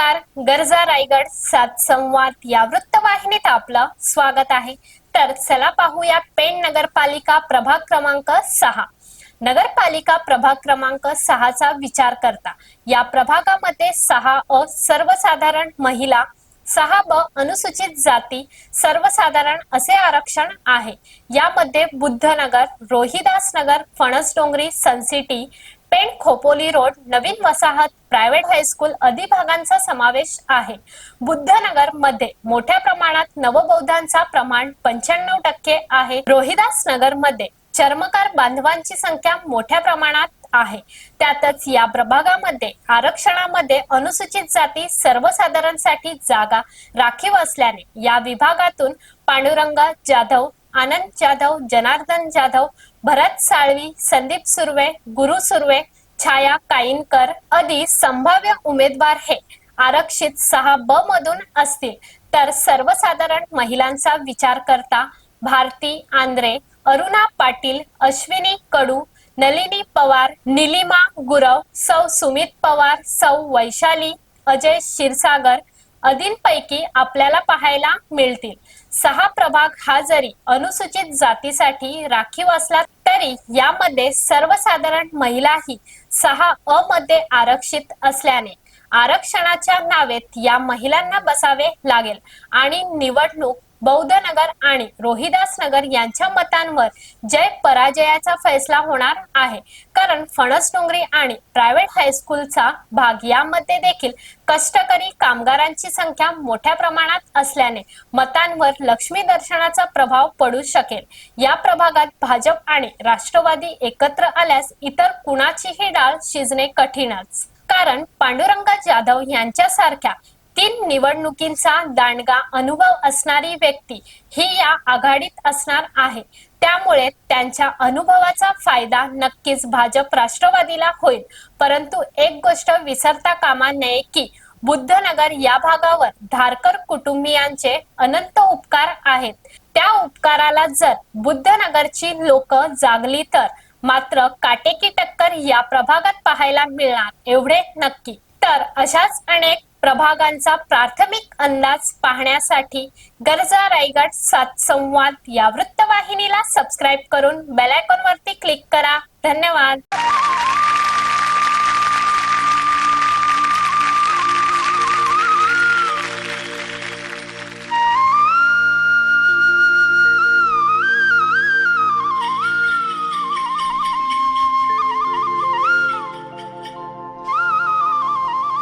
नमस्कार. गरजा रायगड सात संवाद या वृत्तवाहिनीत आपलं स्वागत आहे. तर चला पाहूया पेण नगरपालिका प्रभाग क्रमांक सहा. नगरपालिका प्रभाग क्रमांक सहाचा विचार करता या प्रभागामध्ये सहा अ सर्वसाधारण महिला सहा ब अनुसूचित जाती सर्वसाधारण असे आरक्षण आहे. यामध्ये Buddhnagar Rohidas Nagar Phanas Dongri sun city paint Khopoli road नवीन वसाहत प्रायव्हेट हायस्कूल आदी भागांचा समावेश आहे. बुद्धनगरमध्ये मोठ्या प्रमाणात नवबौद्धांचा प्रमाण पंच्याण्णव टक्के आहे. रोहिदास नगरमध्ये चर्मकार बांधवांची संख्या मोठ्या प्रमाणात आहे. त्यातच या प्रभागामध्ये आरक्षणामध्ये अनुसूचित जाती सर्वसाधारणसाठी जागा राखीव असल्याने या विभागातून पांडुरंगा जाधव आनंद जाधव जनार्दन जाधव भरत साळवी संदीप सुर्वे गुरु सुर्वे छाया काईनकर आदी संभाव्य उमेदवार हे आरक्षित सहा ब मधून असतील. तर सर्वसाधारण महिलांचा विचार करता भारती आंद्रे अरुणा पाटील अश्विनी कडू नलिनी पवार निलिमा गुरव सौ सुमित पवार सौ वैशाली अजय क्षीरसागर अधीनपैकी आपल्याला पाहायला मिळतील. सहा प्रभाग हा जरी अनुसूचित जातीसाठी राखीव असला तरी यामध्ये सर्वसाधारण महिलाही सहा अ मध्ये आरक्षित असल्याने आरक्षणाच्या नावेत या महिलांना बसावे लागेल आणि निवडणूक बौद्धनगर आणि रोहिदास नगर यांच्या मतांवर जय पराजयाचा फैसला होणार आहे. कारण फणस डोंगरी आणि प्रायव्हेट हायस्कूलचा भाग यामध्ये देखील कष्टकरी कामगारांची संख्या मोठ्या प्रमाणात असल्याने मतांवर लक्ष्मी दर्शनाचा प्रभाव पडू शकेल. या प्रभागात भाजप आणि राष्ट्रवादी एकत्र आल्यास इतर कुणाचीही डाळ शिजणे कठीणच. कारण पांडुरंगा जाधव यांच्यासारख्या तीन निवडणुकींचा दांडगा अनुभव असणारी व्यक्ती ही या आघाडीत असणार आहे. त्यामुळे त्यांच्या अनुभवाचा फायदा नक्कीच भाजप राष्ट्रवादीला होईल. परंतु एक गोष्ट विसरता कामा नये की बुद्धनगर या भागावर धारकर कुटुंबियांचे अनंत उपकार आहेत. त्या उपकाराला जर बुद्धनगरची लोक जागली तर मात्र काटेकी टक्कर या प्रभागात पाहायला मिळणार एवढे नक्की. तर अशाच अनेक प्रभागांचा प्राथमिक अंदाज पाहण्यासाठी गरजा रायगड सात संवाद या वृत्तवाहिनीला सबस्क्राईब करून बेल आयकॉन वरती क्लिक करा. धन्यवाद.